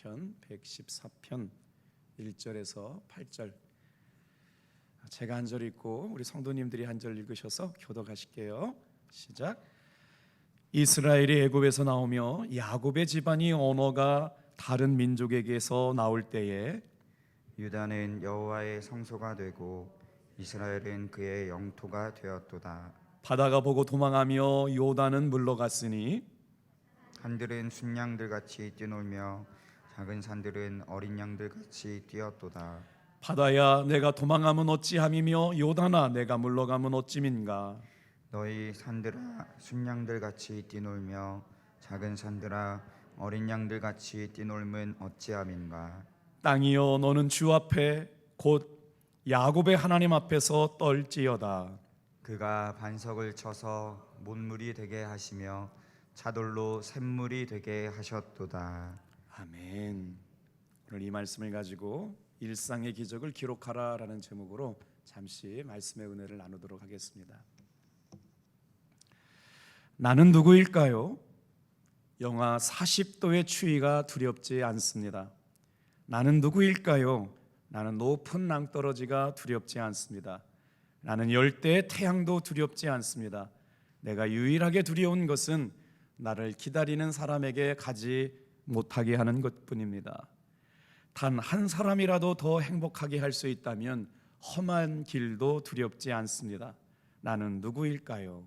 시편 114편 1절에서 8절 제가 한 절 읽고 우리 성도님들이 한 절 읽으셔서 교독하실게요. 시작. 이스라엘이 애굽에서 나오며 야곱의 집안이 언어가 다른 민족에게서 나올 때에 유다는 여호와의 성소가 되고 이스라엘은 그의 영토가 되었도다. 바다가 보고 도망하며 요단은 물러갔으니 산들은 순양들 같이 뛰놀며 작은 산들은 어린 양들 같이 뛰었도다. 바다야 내가 도망하면 어찌함이며 요단아 내가 물러가면 어찌민가 너희 산들아 순양들 같이 뛰놀며 작은 산들아 어린 양들 같이 뛰놀면 어찌함인가. 땅이여 너는 주 앞에 곧 야곱의 하나님 앞에서 떨지어다 그가 반석을 쳐서 못물이 되게 하시며 차돌로 샘물이 되게 하셨도다. 아멘. 오늘 이 말씀을 가지고 일상의 기적을 기록하라라는 제목으로 잠시 말씀의 은혜를 나누도록 하겠습니다. 나는 누구일까요? 영하 40도의 추위가 두렵지 않습니다. 나는 누구일까요? 나는 높은 낭떠러지가 두렵지 않습니다. 나는 열대의 태양도 두렵지 않습니다. 내가 유일하게 두려운 것은 나를 기다리는 사람에게 가지 못하게 하는 것뿐입니다. 단 한 사람이라도 더 행복하게 할 수 있다면 험한 길도 두렵지 않습니다. 나는 누구일까요?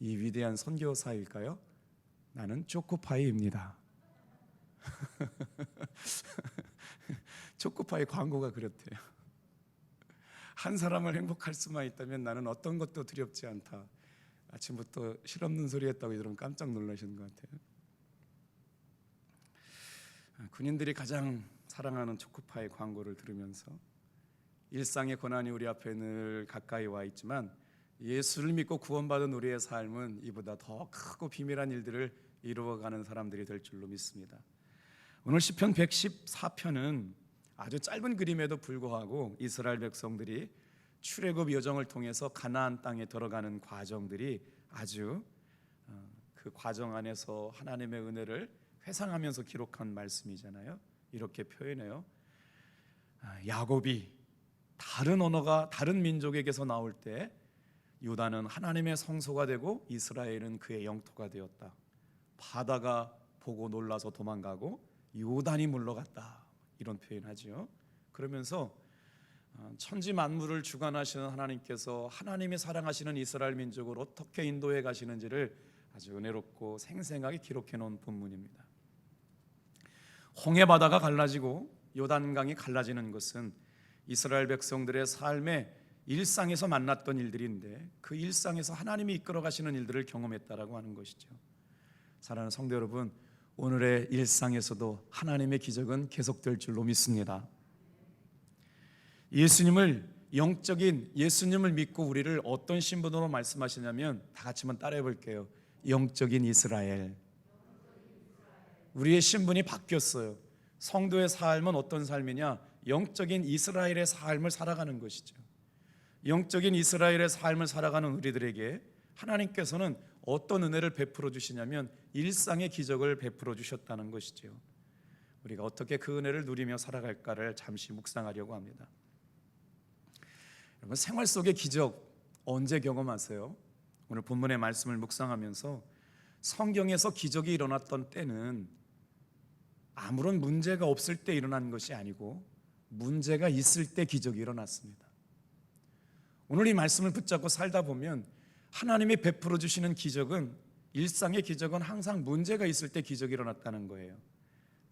이 위대한 선교사일까요? 나는 초코파이입니다. 초코파이 광고가 그렇대요. 한 사람을 행복할 수만 있다면 나는 어떤 것도 두렵지 않다. 아침부터 실없는 소리 했다고 여러분 깜짝 놀라시는 것 같아요. 아, 군인들이 가장 사랑하는 초코파이 광고를 들으면서 일상의 고난이 우리 앞에 늘 가까이 와 있지만 예수를 믿고 구원받은 우리의 삶은 이보다 더 크고 비밀한 일들을 이루어가는 사람들이 될 줄로 믿습니다. 오늘 시편 114편은 아주 짧은 그림에도 불구하고 이스라엘 백성들이 출애굽 여정을 통해서 가나안 땅에 들어가는 과정들이 아주 어, 그 과정 안에서 하나님의 은혜를 회상하면서 기록한 말씀이잖아요. 이렇게 표현해요. 아, 야곱이 다른 언어가 다른 민족에게서 나올 때 유다는 하나님의 성소가 되고 이스라엘은 그의 영토가 되었다. 바다가 보고 놀라서 도망가고 요단이 물러갔다. 이런 표현하지요. 그러면서 어, 천지 만물을 주관하시는 하나님께서 하나님이 사랑하시는 이스라엘 민족을 어떻게 인도해 가시는지를 아주 은혜롭고 생생하게 기록해 놓은 본문입니다. 홍해 바다가 갈라지고 요단강이 갈라지는 것은 이스라엘 백성들의 삶의 일상에서 만났던 일들인데 그 일상에서 하나님이 이끌어 가시는 일들을 경험했다라고 하는 것이죠. 사랑하는 성도 여러분, 오늘의 일상에서도 하나님의 기적은 계속될 줄로 믿습니다. 예수님을 영적인 예수님을 믿고 우리를 어떤 신분으로 말씀하시냐면 다 같이 한번 따라해 볼게요. 영적인 이스라엘. 우리의 신분이 바뀌었어요. 성도의 삶은 어떤 삶이냐? 영적인 이스라엘의 삶을 살아가는 것이죠. 영적인 이스라엘의 삶을 살아가는 우리들에게 하나님께서는 어떤 은혜를 베풀어 주시냐면 일상의 기적을 베풀어 주셨다는 것이죠. 우리가 어떻게 그 은혜를 누리며 살아갈까를 잠시 묵상하려고 합니다. 여러분 생활 속의 기적 언제 경험하세요? 오늘 본문의 말씀을 묵상하면서 성경에서 기적이 일어났던 때는 아무런 문제가 없을 때 일어난 것이 아니고 문제가 있을 때 기적이 일어났습니다. 오늘 이 말씀을 붙잡고 살다 보면 하나님이 베풀어 주시는 기적은 일상의 기적은 항상 문제가 있을 때 기적이 일어났다는 거예요.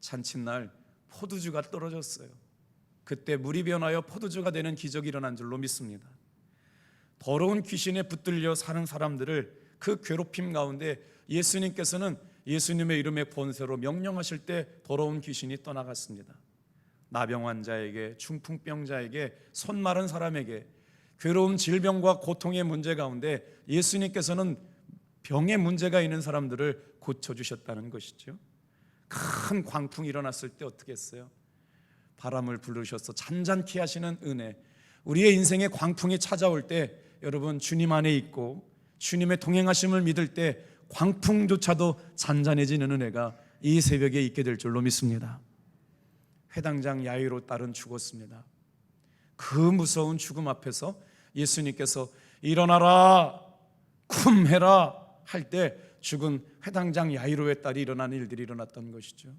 잔칫날 포도주가 떨어졌어요. 그때 물이 변하여 포도주가 되는 기적이 일어난 줄로 믿습니다. 더러운 귀신에 붙들려 사는 사람들을 그 괴롭힘 가운데 예수님께서는 예수님의 이름의 권세로 명령하실 때 더러운 귀신이 떠나갔습니다. 나병 환자에게 중풍병자에게 손 마른 사람에게 괴로운 질병과 고통의 문제 가운데 예수님께서는 병의 문제가 있는 사람들을 고쳐 주셨다는 것이죠. 큰 광풍이 일어났을 때 어떻게 했어요? 바람을 부르셔서 잔잔케 하시는 은혜. 우리의 인생에 광풍이 찾아올 때 여러분 주님 안에 있고 주님의 동행하심을 믿을 때 광풍조차도 잔잔해지는 은혜가 이 새벽에 있게 될 줄로 믿습니다. 회당장 야이로 딸은 죽었습니다. 그 무서운 죽음 앞에서 예수님께서 일어나라 쿰해라 할 때 죽은 회당장 야이로의 딸이 일어난 일들이 일어났던 것이죠.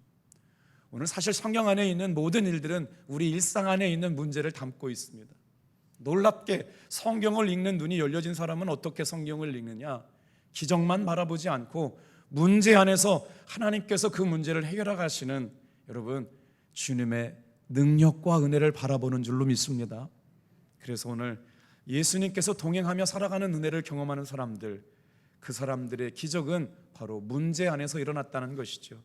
오늘 사실 성경 안에 있는 모든 일들은 우리 일상 안에 있는 문제를 담고 있습니다. 놀랍게 성경을 읽는 눈이 열려진 사람은 어떻게 성경을 읽느냐? 기적만 바라보지 않고 문제 안에서 하나님께서 그 문제를 해결해 가시는 여러분 주님의 능력과 은혜를 바라보는 줄로 믿습니다. 그래서 오늘 예수님께서 동행하며 살아가는 은혜를 경험하는 사람들 그 사람들의 기적은 바로 문제 안에서 일어났다는 것이죠.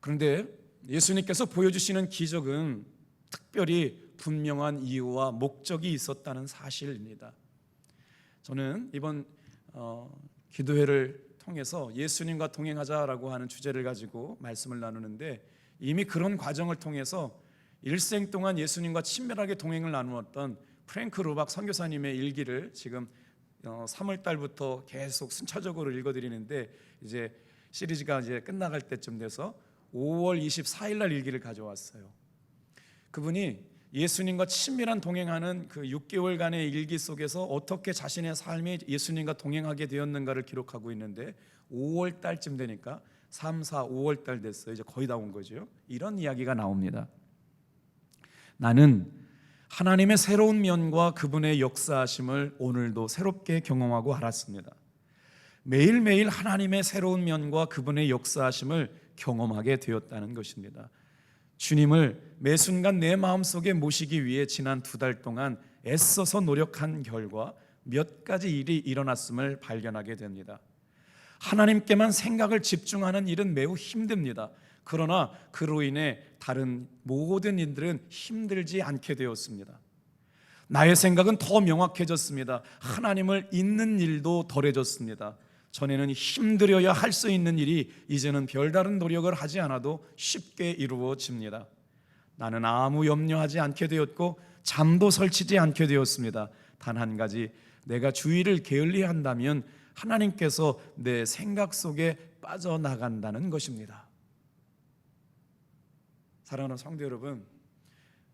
그런데 예수님께서 보여주시는 기적은 특별히 분명한 이유와 목적이 있었다는 사실입니다. 저는 이번 어, 기도회를 통해서 예수님과 동행하자라고 하는 주제를 가지고 말씀을 나누는데 이미 그런 과정을 통해서 일생 동안 예수님과 친밀하게 동행을 나누었던 프랭크 루박 선교사님의 일기를 지금 어, 3월 달부터 계속 순차적으로 읽어드리는데 이제 시리즈가 이제 끝나갈 때쯤 돼서 5월 24일 날 일기를 가져왔어요. 그분이 예수님과 친밀한 동행하는 그 6개월간의 일기 속에서 어떻게 자신의 삶이 예수님과 동행하게 되었는가를 기록하고 있는데 5월 달쯤 되니까 3, 4, 5월 달 됐어요. 이제 거의 다 온 거죠. 이런 이야기가 나옵니다. 나는 하나님의 새로운 면과 그분의 역사하심을 오늘도 새롭게 경험하고 알았습니다. 매일매일 하나님의 새로운 면과 그분의 역사하심을 경험하게 되었다는 것입니다. 주님을 매 순간 내 마음속에 모시기 위해 지난 두 달 동안 애써서 노력한 결과 몇 가지 일이 일어났음을 발견하게 됩니다. 하나님께만 생각을 집중하는 일은 매우 힘듭니다. 그러나 그로 인해 다른 모든 일들은 힘들지 않게 되었습니다. 나의 생각은 더 명확해졌습니다. 하나님을 잊는 일도 덜해졌습니다. 전에는 힘들어야 할 수 있는 일이 이제는 별다른 노력을 하지 않아도 쉽게 이루어집니다. 나는 아무 염려하지 않게 되었고 잠도 설치지 않게 되었습니다. 단 한 가지 내가 주의를 게을리 한다면 하나님께서 내 생각 속에 빠져나간다는 것입니다. 사랑하는 성도 여러분,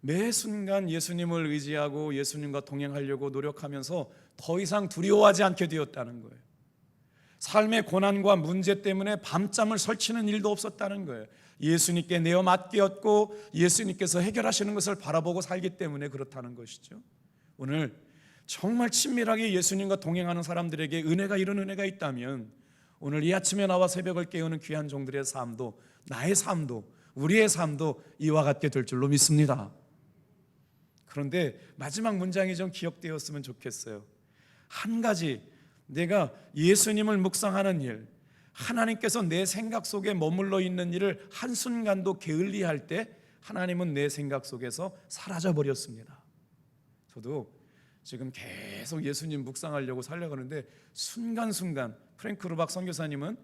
매 순간 예수님을 의지하고 예수님과 동행하려고 노력하면서 더 이상 두려워하지 않게 되었다는 거예요. 삶의 고난과 문제 때문에 밤잠을 설치는 일도 없었다는 거예요. 예수님께 내어 맡겼고 예수님께서 해결하시는 것을 바라보고 살기 때문에 그렇다는 것이죠. 오늘 정말 친밀하게 예수님과 동행하는 사람들에게 은혜가 이런 은혜가 있다면 오늘 이 아침에 나와 새벽을 깨우는 귀한 종들의 삶도 나의 삶도 우리의 삶도 이와 같게 될 줄로 믿습니다. 그런데 마지막 문장이 좀 기억되었으면 좋겠어요. 한 가지 내가 예수님을 묵상하는 일, 하나님께서 내 생각 속에 머물러 있는 일을 한순간도 게을리할 때 하나님은 내 생각 속에서 사라져 버렸습니다. 저도 지금 계속 예수님 묵상하려고 살려고 하는데 순간순간 프랭크 루박 선교사님은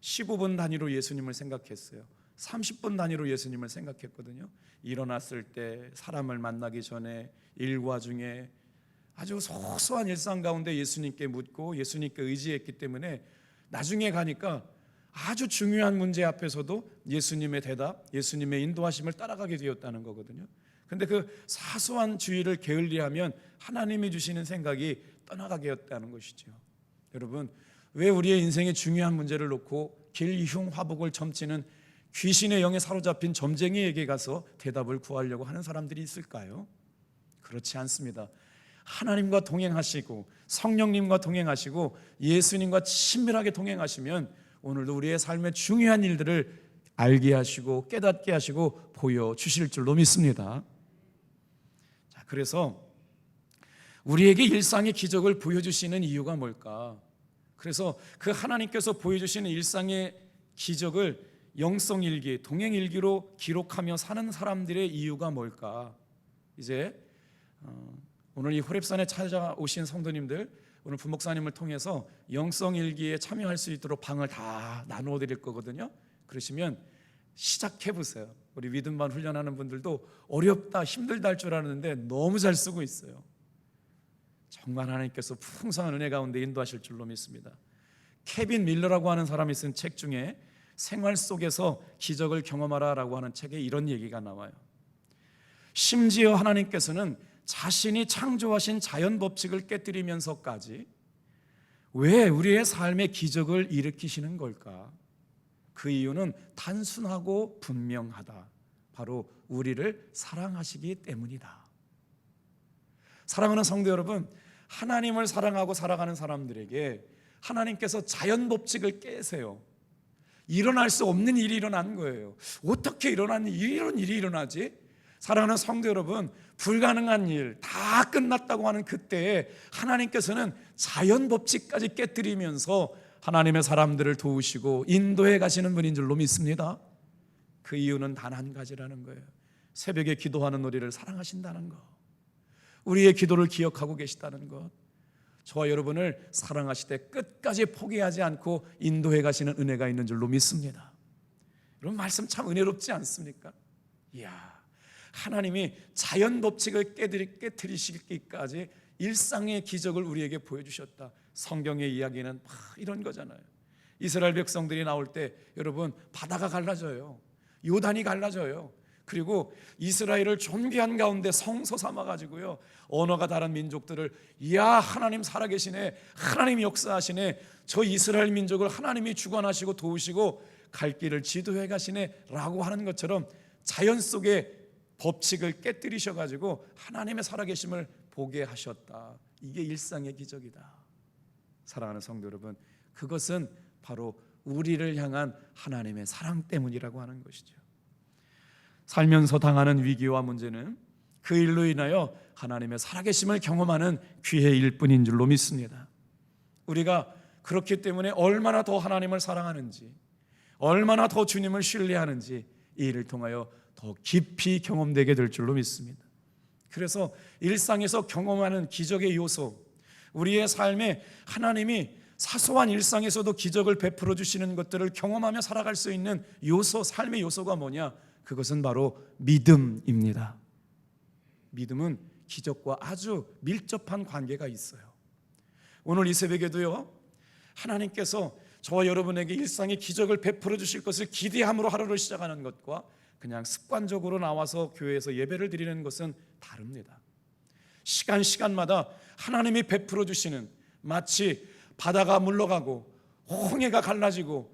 15분 단위로 예수님을 생각했어요. 30분 단위로 예수님을 생각했거든요. 일어났을 때 사람을 만나기 전에 일과 중에 아주 소소한 일상 가운데 예수님께 묻고 예수님께 의지했기 때문에 나중에 가니까 아주 중요한 문제 앞에서도 예수님의 대답, 예수님의 인도하심을 따라가게 되었다는 거거든요. 근데 그 사소한 주의를 게을리하면 하나님이 주시는 생각이 떠나가게 되었다는 것이죠. 여러분, 왜 우리의 인생의 중요한 문제를 놓고 길흉 화복을 점치는 귀신의 영에 사로잡힌 점쟁이에게 가서 대답을 구하려고 하는 사람들이 있을까요? 그렇지 않습니다. 하나님과 동행하시고 성령님과 동행하시고 예수님과 친밀하게 동행하시면 오늘도 우리의 삶의 중요한 일들을 알게 하시고 깨닫게 하시고 보여 주실 줄로 믿습니다. 자, 그래서 우리에게 일상의 기적을 보여주시는 이유가 뭘까? 그래서 그 하나님께서 보여주시는 일상의 기적을 영성일기, 동행일기로 기록하며 사는 사람들의 이유가 뭘까? 이제 어, 오늘 이 호랩산에 찾아오신 성도님들 오늘 부목사님을 통해서 영성 일기에 참여할 수 있도록 방을 다 나누어 드릴 거거든요. 그러시면 시작해 보세요. 우리 믿음만 훈련하는 분들도 어렵다, 힘들다 할줄 아는데 너무 잘 쓰고 있어요. 정말 하나님께서 풍성한 은혜 가운데 인도하실 줄로 믿습니다. 케빈 밀러라고 하는 사람이 쓴 책 중에 생활 속에서 기적을 경험하라라고 하는 책에 이런 얘기가 나와요. 심지어 하나님께서는 자신이 창조하신 자연 법칙을 깨뜨리면서까지 왜 우리의 삶에 기적을 일으키시는 걸까? 그 이유는 단순하고 분명하다. 바로 우리를 사랑하시기 때문이다. 사랑하는 성도 여러분, 하나님을 사랑하고 살아가는 사람들에게 하나님께서 자연 법칙을 깨세요. 일어날 수 없는 일이 일어난 거예요. 어떻게 일어난 이런 일이 일어나지? 사랑하는 성도 여러분, 불가능한 일 다 끝났다고 하는 그때에 하나님께서는 자연 법칙까지 깨뜨리면서 하나님의 사람들을 도우시고 인도해 가시는 분인 줄로 믿습니다. 그 이유는 단 한 가지라는 거예요. 새벽에 기도하는 우리를 사랑하신다는 것. 우리의 기도를 기억하고 계시다는 것. 저와 여러분을 사랑하시되 끝까지 포기하지 않고 인도해 가시는 은혜가 있는 줄로 믿습니다. 여러분 말씀 참 은혜롭지 않습니까? 이야, 하나님이 자연 법칙을 깨뜨리, 깨뜨리시기까지 일상의 기적을 우리에게 보여주셨다. 성경의 이야기는 막 이런 거잖아요. 이스라엘 백성들이 나올 때 여러분 바다가 갈라져요. 요단이 갈라져요. 그리고 이스라엘을 존귀한 가운데 성소 삼아 가지고요. 언어가 다른 민족들을 이야 하나님 살아계시네. 하나님 역사하시네. 저 이스라엘 민족을 하나님이 주관하시고 도우시고 갈 길을 지도해 가시네라고 하는 것처럼 자연 속의 법칙을 깨뜨리셔 가지고 하나님의 살아계심을 보게 하셨다. 이게 일상의 기적이다. 사랑하는 성도 여러분, 그것은 바로 우리를 향한 하나님의 사랑 때문이라고 하는 것이죠. 살면서 당하는 위기와 문제는 그 일로 인하여 하나님의 살아계심을 경험하는 기회의 일뿐인 줄로 믿습니다. 우리가 그렇기 때문에 얼마나 더 하나님을 사랑하는지, 얼마나 더 주님을 신뢰하는지 이 일을 통하여 더 깊이 경험되게 될 줄로 믿습니다. 그래서 일상에서 경험하는 기적의 요소, 우리의 삶에 하나님이 사소한 일상에서도 기적을 베풀어 주시는 것들을 경험하며 살아갈 수 있는 요소, 삶의 요소가 뭐냐? 그것은 바로 믿음입니다. 믿음은 기적과 아주 밀접한 관계가 있어요. 오늘 이 새벽에도요, 하나님께서 저와 여러분에게 일상의 기적을 베풀어 주실 것을 기대함으로 하루를 시작하는 것과 그냥 습관적으로 나와서 교회에서 예배를 드리는 것은 다릅니다. 시간 시간마다 하나님이 베풀어 주시는 마치 바다가 물러가고 홍해가 갈라지고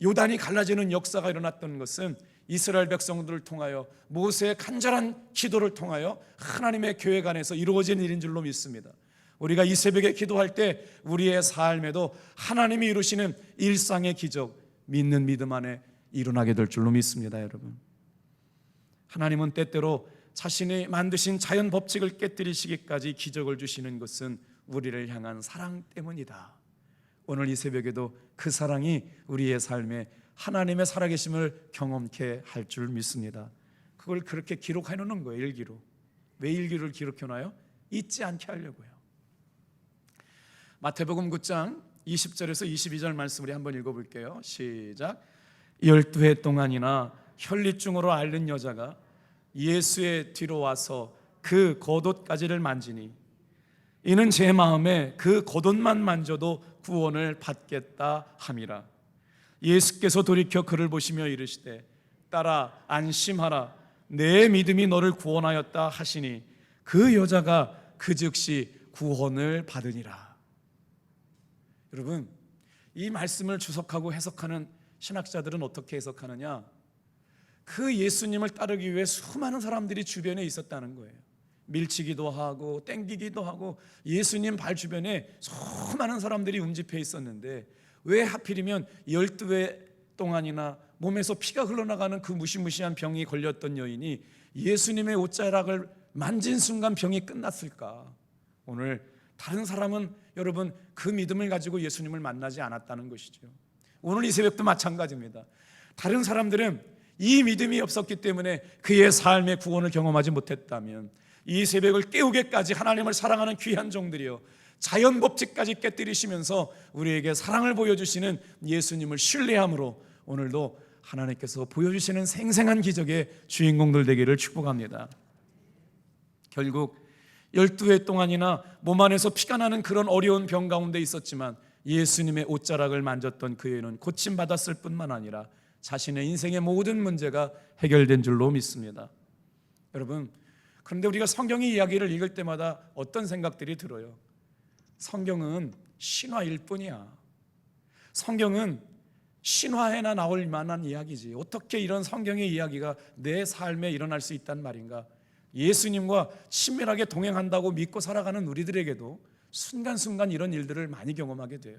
요단이 갈라지는 역사가 일어났던 것은 이스라엘 백성들을 통하여 모세의 간절한 기도를 통하여 하나님의 교회 안에서 이루어진 일인 줄로 믿습니다. 우리가 이 새벽에 기도할 때 우리의 삶에도 하나님이 이루시는 일상의 기적 믿는 믿음 안에 일어나게 될 줄로 믿습니다, 여러분. 하나님은 때때로 자신이 만드신 자연 법칙을 깨뜨리시기까지 기적을 주시는 것은 우리를 향한 사랑 때문이다. 오늘 이 새벽에도 그 사랑이 우리의 삶에 하나님의 살아계심을 경험케 할 줄 믿습니다. 그걸 그렇게 기록해 놓는 거예요, 일기로. 왜 일기를 기록해 놔요? 잊지 않게 하려고요. 마태복음 9장 20절에서 22절 말씀 우리 한번 읽어 볼게요. 시작. 열두 해 동안이나 혈리증으로 앓는 여자가 예수의 뒤로 와서 그 겉옷가지를 만지니 이는 제 마음에 그 겉옷만 만져도 구원을 받겠다 함이라. 예수께서 돌이켜 그를 보시며 이르시되 따라 안심하라 내 믿음이 너를 구원하였다 하시니 그 여자가 그 즉시 구원을 받으니라. 여러분 이 말씀을 주석하고 해석하는 신학자들은 어떻게 해석하느냐? 그 예수님을 따르기 위해 수많은 사람들이 주변에 있었다는 거예요. 밀치기도 하고 땡기기도 하고 예수님 발 주변에 수많은 사람들이 움집해 있었는데 왜 하필이면 12회 동안이나 몸에서 피가 흘러나가는 그 무시무시한 병이 걸렸던 여인이 예수님의 옷자락을 만진 순간 병이 끝났을까? 오늘 다른 사람은 여러분 그 믿음을 가지고 예수님을 만나지 않았다는 것이죠. 오늘 이 새벽도 마찬가지입니다. 다른 사람들은 이 믿음이 없었기 때문에 그의 삶의 구원을 경험하지 못했다면 이 새벽을 깨우게까지 하나님을 사랑하는 귀한 종들이요 자연 법칙까지 깨뜨리시면서 우리에게 사랑을 보여주시는 예수님을 신뢰함으로 오늘도 하나님께서 보여주시는 생생한 기적의 주인공들 되기를 축복합니다. 결국 12회 동안이나 몸 안에서 피가 나는 그런 어려운 병 가운데 있었지만 예수님의 옷자락을 만졌던 그 여인은 고침 받았을 뿐만 아니라 자신의 인생의 모든 문제가 해결된 줄로 믿습니다. 여러분, 그런데 우리가 성경의 이야기를 읽을 때마다 어떤 생각들이 들어요? 성경은 신화일 뿐이야. 성경은 신화에나 나올 만한 이야기지. 어떻게 이런 성경의 이야기가 내 삶에 일어날 수 있단 말인가? 예수님과 친밀하게 동행한다고 믿고 살아가는 우리들에게도 순간순간 이런 일들을 많이 경험하게 돼요.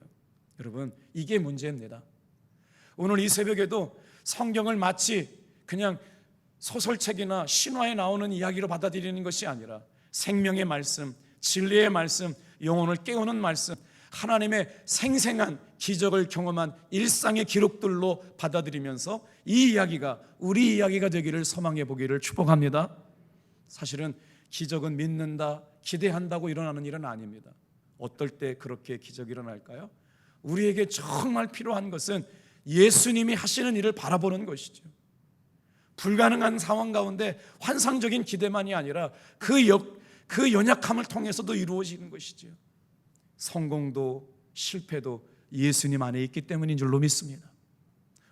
여러분, 이게 문제입니다. 오늘 이 새벽에도 성경을 마치 그냥 소설책이나 신화에 나오는 이야기로 받아들이는 것이 아니라 생명의 말씀, 진리의 말씀, 영혼을 깨우는 말씀, 하나님의 생생한 기적을 경험한 일상의 기록들로 받아들이면서 이 이야기가 우리 이야기가 되기를 소망해 보기를 축복합니다. 사실은 기적은 믿는다, 기대한다고 일어나는 일은 아닙니다. 어떨 때 그렇게 기적이 일어날까요? 우리에게 정말 필요한 것은 예수님이 하시는 일을 바라보는 것이죠. 불가능한 상황 가운데 환상적인 기대만이 아니라 그, 역, 그 연약함을 통해서도 이루어지는 것이죠. 성공도 실패도 예수님 안에 있기 때문인 줄로 믿습니다.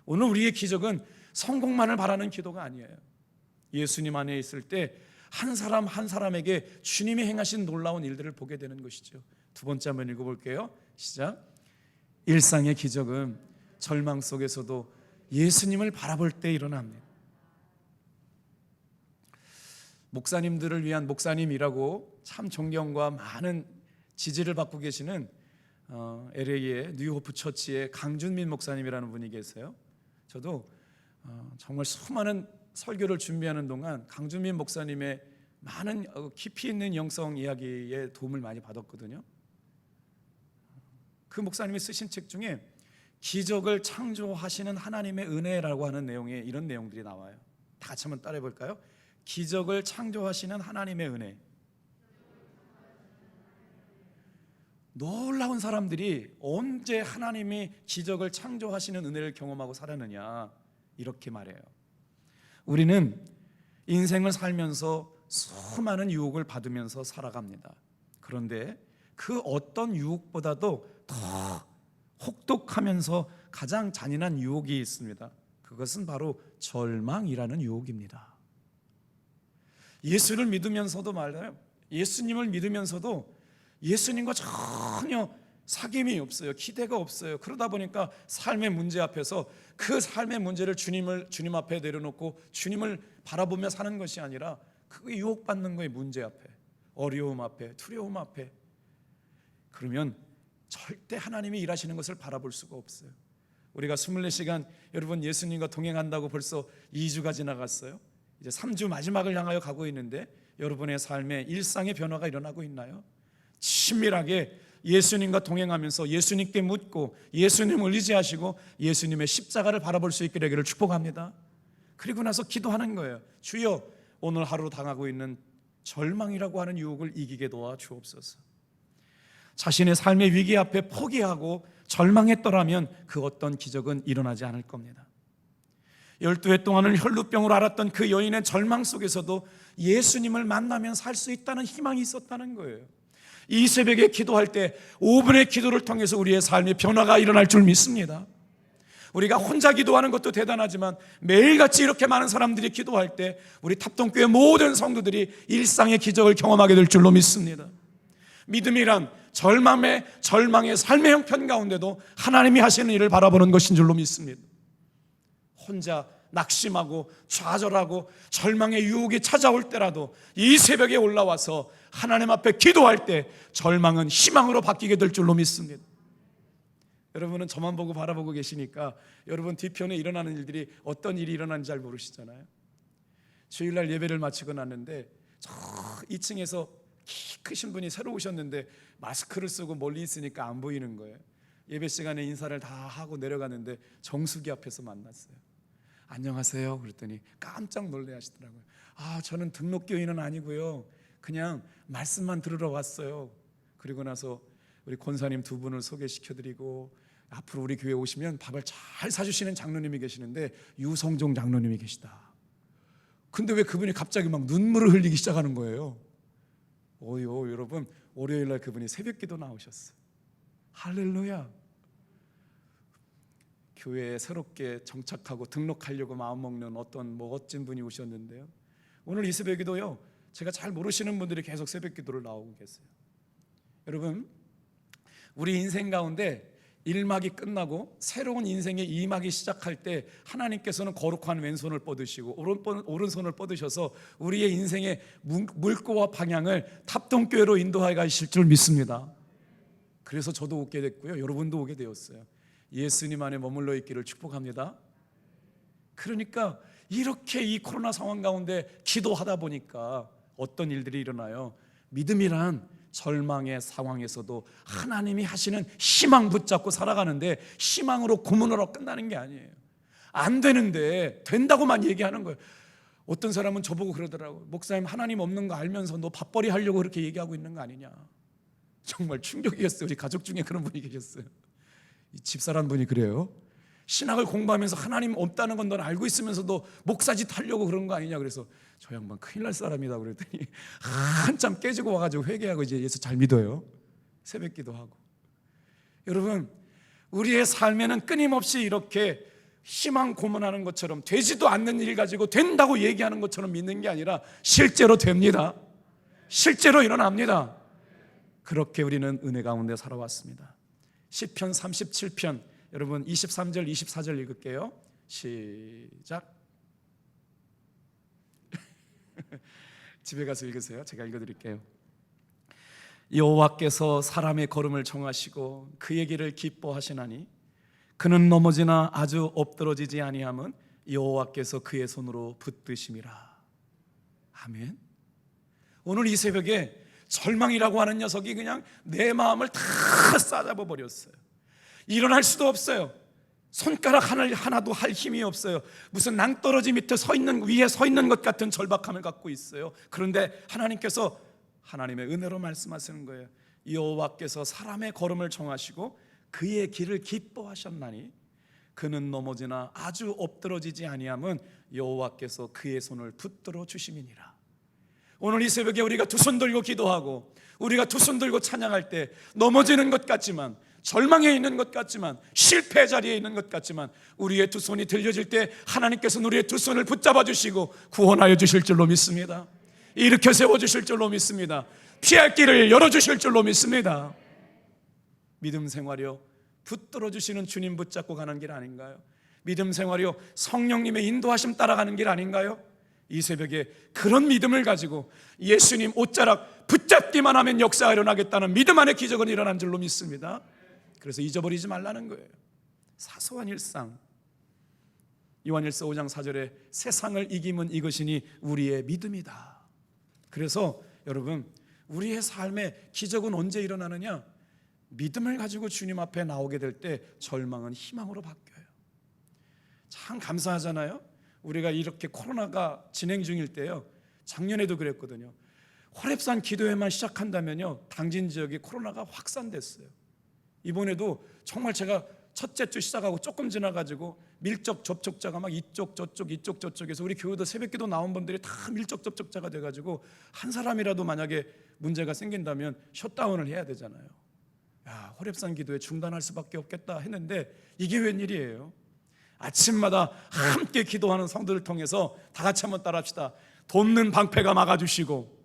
오늘 우리의 기적은 성공만을 바라는 기도가 아니에요. 예수님 안에 있을 때 한 사람 한 사람에게 주님이 행하신 놀라운 일들을 보게 되는 것이죠. 두 번째 한번 읽어볼게요. 시작. 일상의 기적은 절망 속에서도 예수님을 바라볼 때 일어납니다. 목사님들을 위한 목사님이라고 참 존경과 많은 지지를 받고 계시는 어, LA의 뉴호프 처치의 강준민 목사님이라는 분이 계세요. 저도 어, 정말 수많은 설교를 준비하는 동안 강준민 목사님의 많은 어, 깊이 있는 영성 이야기에 도움을 많이 받았거든요. 그 목사님이 쓰신 책 중에 기적을 창조하시는 하나님의 은혜라고 하는 내용에 이런 내용들이 나와요. 다 같이 한번 따라해 볼까요? 기적을 창조하시는 하나님의 은혜. 놀라운 사람들이 언제 하나님이 기적을 창조하시는 은혜를 경험하고 살았느냐 이렇게 말해요. 우리는 인생을 살면서 수많은 유혹을 받으면서 살아갑니다. 그런데 그 어떤 유혹보다도 더 혹독하면서 가장 잔인한 유혹이 있습니다. 그것은 바로 절망이라는 유혹입니다. 예수를 믿으면서도 말해요. 예수님을 믿으면서도 예수님과 전혀 사귐이 없어요. 기대가 없어요. 그러다 보니까 삶의 문제 앞에서 그 삶의 문제를 주님을 주님 앞에 내려놓고 주님을 바라보며 사는 것이 아니라 그 유혹받는 거의 문제 앞에 어려움 앞에 두려움 앞에 그러면 절대 하나님이 일하시는 것을 바라볼 수가 없어요. 우리가 24시간 여러분 예수님과 동행한다고 벌써 2주가 지나갔어요. 이제 3주 마지막을 향하여 가고 있는데 여러분의 삶에 일상의 변화가 일어나고 있나요? 친밀하게 예수님과 동행하면서 예수님께 묻고 예수님을 의지하시고 예수님의 십자가를 바라볼 수 있게 되기를 축복합니다. 그리고 나서 기도하는 거예요. 주여 오늘 하루 당하고 있는 절망이라고 하는 유혹을 이기게 도와 주옵소서. 자신의 삶의 위기 앞에 포기하고 절망했더라면 그 어떤 기적은 일어나지 않을 겁니다. 열두 해 동안을 혈루병으로 앓았던 그 여인의 절망 속에서도 예수님을 만나면 살 수 있다는 희망이 있었다는 거예요. 이 새벽에 기도할 때 5분의 기도를 통해서 우리의 삶의 변화가 일어날 줄 믿습니다. 우리가 혼자 기도하는 것도 대단하지만 매일같이 이렇게 많은 사람들이 기도할 때 우리 탑동교회 모든 성도들이 일상의 기적을 경험하게 될 줄로 믿습니다. 믿음이란 절망의 절망의 삶의 형편 가운데도 하나님이 하시는 일을 바라보는 것인 줄로 믿습니다. 혼자 낙심하고 좌절하고 절망의 유혹이 찾아올 때라도 이 새벽에 올라와서 하나님 앞에 기도할 때 절망은 희망으로 바뀌게 될 줄로 믿습니다. 여러분은 저만 보고 바라보고 계시니까 여러분 뒤편에 일어나는 일들이 어떤 일이 일어나는지 잘 모르시잖아요. 주일날 예배를 마치고 났는데 저 2층에서 키 크신 분이 새로 오셨는데 마스크를 쓰고 멀리 있으니까 안 보이는 거예요. 예배 시간에 인사를 다 하고 내려가는데 정수기 앞에서 만났어요. 안녕하세요. 그랬더니 깜짝 놀래 하시더라고요. 아, 저는 등록교인은 아니고요. 그냥 말씀만 들으러 왔어요. 그리고 나서 우리 권사님 두 분을 소개시켜 드리고 앞으로 우리 교회 오시면 밥을 잘 사주시는 장로님이 계시는데 유성종 장로님이 계시다. 근데 왜 그분이 갑자기 막 눈물을 흘리기 시작하는 거예요? 오요 어, 여러분 월요일 날 그분이 새벽기도 나오셨어. 할렐루야. 교회에 새롭게 정착하고 등록하려고 마음먹는 어떤 멋진 분이 오셨는데요. 오늘 이 새벽기도요. 제가 잘 모르시는 분들이 계속 새벽기도를 나오고 계세요. 여러분 우리 인생 가운데 1막이 끝나고 새로운 인생의 2막이 시작할 때 하나님께서는 거룩한 왼손을 뻗으시고 오른손, 오른손을 뻗으셔서 우리의 인생의 문- 물꼬와 방향을 탑동교회로 인도하여 가실 줄 믿습니다. 그래서 저도 오게 됐고요. 여러분도 오게 되었어요. 예수님 안에 머물러 있기를 축복합니다. 그러니까 이렇게 이 코로나 상황 가운데 기도하다 보니까 어떤 일들이 일어나요. 믿음이란 절망의 상황에서도 하나님이 하시는 희망 붙잡고 살아가는데 희망으로 고문으로 끝나는 게 아니에요. 안 되는데 된다고만 얘기하는 거예요. 어떤 사람은 저보고 그러더라고요. 목사님 하나님 없는 거 알면서 너 밥벌이 하려고 그렇게 얘기하고 있는 거 아니냐. 정말 충격이었어요. 우리 가족 중에 그런 분이 계셨어요. 이 집사란 분이 그래요. 신학을 공부하면서 하나님 없다는 건 넌 알고 있으면서도 목사짓 하려고 그런 거 아니냐 그래서 저 양반 큰일 날 사람이다 그랬더니 한참 깨지고 와가지고 회개하고 이제 예수 잘 믿어요. 새벽기도 하고 여러분 우리의 삶에는 끊임없이 이렇게 희망 고문하는 것처럼 되지도 않는 일 가지고 된다고 얘기하는 것처럼 믿는 게 아니라 실제로 됩니다. 실제로 일어납니다. 그렇게 우리는 은혜 가운데 살아왔습니다. 시편 37편 여러분 23절 24절 읽을게요. 시작. 집에 가서 읽으세요. 제가 읽어 드릴게요. 여호와께서 사람의 걸음을 정하시고 그의 길을 기뻐하시나니 그는 넘어지나 아주 엎드러지지 아니함은 여호와께서 그의 손으로 붙드심이라. 아멘. 오늘 이 새벽에 절망이라고 하는 녀석이 그냥 내 마음을 다 싸잡아 버렸어요. 일어날 수도 없어요. 손가락 하나, 하나도 할 힘이 없어요. 무슨 낭떠러지 밑에 서 있는 위에 서 있는 것 같은 절박함을 갖고 있어요. 그런데 하나님께서 하나님의 은혜로 말씀하시는 거예요. 여호와께서 사람의 걸음을 정하시고 그의 길을 기뻐하셨나니 그는 넘어지나 아주 엎드러지지 아니함은 여호와께서 그의 손을 붙들어 주심이니라. 오늘 이 새벽에 우리가 두 손 들고 기도하고 우리가 두 손 들고 찬양할 때 넘어지는 것 같지만 절망에 있는 것 같지만 실패 자리에 있는 것 같지만 우리의 두 손이 들려질 때 하나님께서는 우리의 두 손을 붙잡아 주시고 구원하여 주실 줄로 믿습니다. 일으켜 세워 주실 줄로 믿습니다. 피할 길을 열어 주실 줄로 믿습니다. 믿음 생활이요 붙들어 주시는 주님 붙잡고 가는 길 아닌가요? 믿음 생활이요 성령님의 인도하심 따라가는 길 아닌가요? 이 새벽에 그런 믿음을 가지고 예수님 옷자락 붙잡기만 하면 역사가 일어나겠다는 믿음 안에 기적은 일어난 줄로 믿습니다. 그래서 잊어버리지 말라는 거예요. 사소한 일상. 요한일서 5장 4절에 세상을 이김은 이것이니 우리의 믿음이다. 그래서 여러분 우리의 삶에 기적은 언제 일어나느냐? 믿음을 가지고 주님 앞에 나오게 될 때 절망은 희망으로 바뀌어요. 참 감사하잖아요. 우리가 이렇게 코로나가 진행 중일 때요. 작년에도 그랬거든요. 화랩산 기도회만 시작한다면요. 당진 지역에 코로나가 확산됐어요. 이번에도 정말 제가 첫째 주 시작하고 조금 지나가지고 밀접 접촉자가 막 이쪽 저쪽 이쪽 저쪽에서 우리 교회도 새벽기도 나온 분들이 다 밀접 접촉자가 돼가지고 한 사람이라도 만약에 문제가 생긴다면 셧다운을 해야 되잖아요. 야 호랩산 기도회 중단할 수밖에 없겠다 했는데 이게 웬일이에요? 아침마다 함께 기도하는 성도를 통해서 다 같이 한번 따라합시다. 돕는 방패가 막아주시고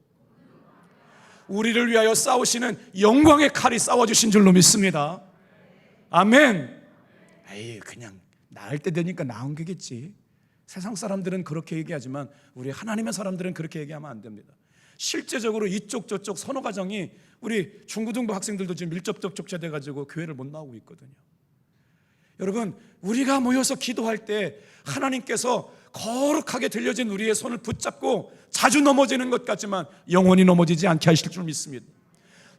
우리를 위하여 싸우시는 영광의 칼이 싸워주신 줄로 믿습니다. 아멘. 에이 그냥 나을 때 되니까 나온 게겠지. 세상 사람들은 그렇게 얘기하지만 우리 하나님의 사람들은 그렇게 얘기하면 안 됩니다. 실제적으로 이쪽 저쪽 선호 과정이 우리 중고등부 학생들도 지금 밀접 접촉자 돼 가지고 교회를 못 나오고 있거든요. 여러분 우리가 모여서 기도할 때 하나님께서 거룩하게 들려진 우리의 손을 붙잡고 자주 넘어지는 것 같지만 영원히 넘어지지 않게 하실 줄 믿습니다.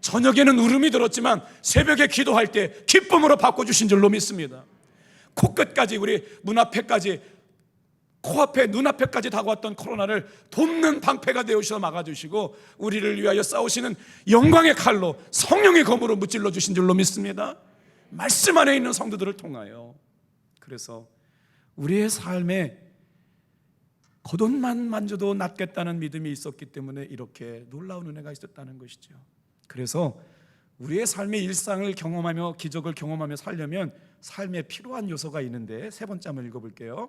저녁에는 울음이 들었지만 새벽에 기도할 때 기쁨으로 바꿔주신 줄로 믿습니다. 코끝까지 우리 문 앞에까지 코앞에 눈앞에까지 다가왔던 코로나를 돕는 방패가 되어주셔서 막아주시고 우리를 위하여 싸우시는 영광의 칼로 성령의 검으로 무찔러 주신 줄로 믿습니다. 말씀 안에 있는 성도들을 통하여 그래서 우리의 삶에 겉옷만 만져도 낫겠다는 믿음이 있었기 때문에 이렇게 놀라운 은혜가 있었다는 것이죠. 그래서 우리의 삶의 일상을 경험하며 기적을 경험하며 살려면 삶에 필요한 요소가 있는데 세 번째 한번 읽어볼게요.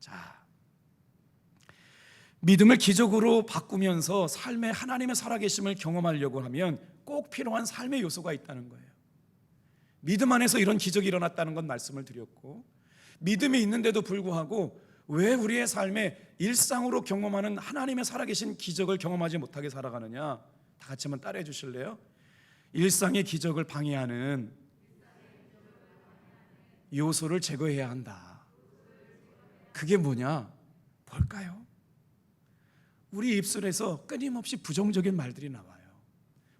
자, 믿음을 기적으로 바꾸면서 삶에 하나님의 살아계심을 경험하려고 하면 꼭 필요한 삶의 요소가 있다는 거예요. 믿음 안에서 이런 기적이 일어났다는 건 말씀을 드렸고 믿음이 있는데도 불구하고 왜 우리의 삶에 일상으로 경험하는 하나님의 살아계신 기적을 경험하지 못하게 살아가느냐? 다 같이 한번 따라해 주실래요? 일상의 기적을 방해하는 요소를 제거해야 한다. 그게 뭐냐? 뭘까요? 우리 입술에서 끊임없이 부정적인 말들이 나와요.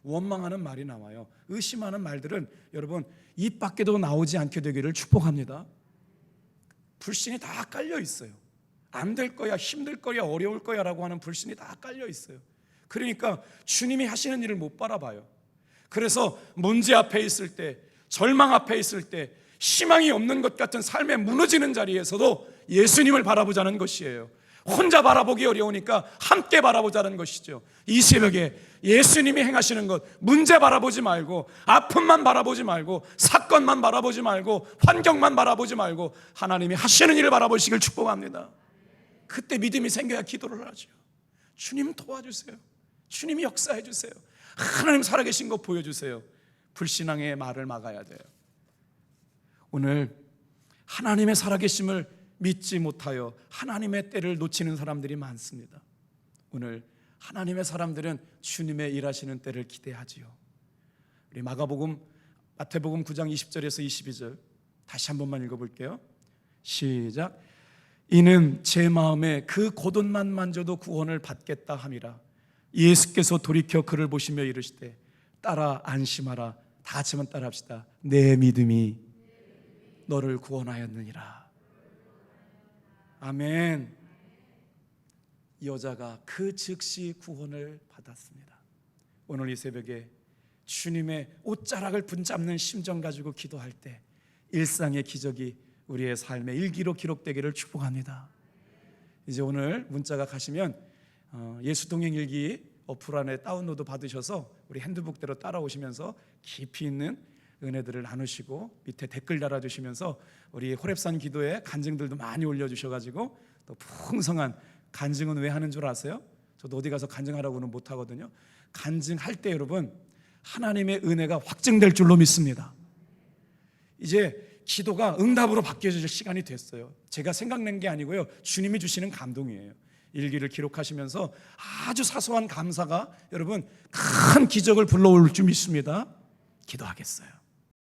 원망하는 말이 나와요. 의심하는 말들은 여러분 입 밖에도 나오지 않게 되기를 축복합니다. 불신이 다 깔려 있어요. 안 될 거야, 힘들 거야, 어려울 거야 라고 하는 불신이 다 깔려 있어요. 그러니까 주님이 하시는 일을 못 바라봐요. 그래서 문제 앞에 있을 때, 절망 앞에 있을 때, 희망이 없는 것 같은 삶에 무너지는 자리에서도 예수님을 바라보자는 것이에요. 혼자 바라보기 어려우니까 함께 바라보자는 것이죠. 이 새벽에 예수님이 행하시는 것, 문제 바라보지 말고, 아픔만 바라보지 말고, 사건만 바라보지 말고, 환경만 바라보지 말고, 하나님이 하시는 일을 바라보시길 축복합니다. 그때 믿음이 생겨야 기도를 하죠. 주님 도와주세요. 주님이 역사해 주세요. 하나님 살아계신 거 보여주세요. 불신앙의 말을 막아야 돼요. 오늘 하나님의 살아계심을 믿지 못하여 하나님의 때를 놓치는 사람들이 많습니다. 오늘 하나님의 사람들은 주님의 일하시는 때를 기대하지요. 우리 마가복음 마태복음 9장 20절에서 22절 다시 한 번만 읽어볼게요. 시작. 이는 제 마음에 그 고돈만 만져도 구원을 받겠다 함이라. 예수께서 돌이켜 그를 보시며 이르시되 따라 안심하라. 다 같이 한번 따라합시다. 내 믿음이 너를 구원하였느니라. 아멘. 이 여자가 그 즉시 구원을 받았습니다. 오늘 이 새벽에 주님의 옷자락을 붙잡는 심정 가지고 기도할 때 일상의 기적이 우리의 삶의 일기로 기록되기를 축복합니다. 이제 오늘 문자가 가시면 어, 예수 동행 일기 어플 안에 다운로드 받으셔서 우리 핸드북대로 따라오시면서 깊이 있는 은혜들을 나누시고 밑에 댓글 달아주시면서 우리 호랩산 기도에 간증들도 많이 올려주셔가지고 또 풍성한 간증은 왜 하는 줄 아세요? 저도 어디 가서 간증하라고는 못 하거든요. 간증할 때 여러분 하나님의 은혜가 확증될 줄로 믿습니다. 이제 기도가 응답으로 바뀌어질 시간이 됐어요. 제가 생각낸 게 아니고요. 주님이 주시는 감동이에요. 일기를 기록하시면서 아주 사소한 감사가 여러분 큰 기적을 불러올 줄 믿습니다. 기도하겠어요.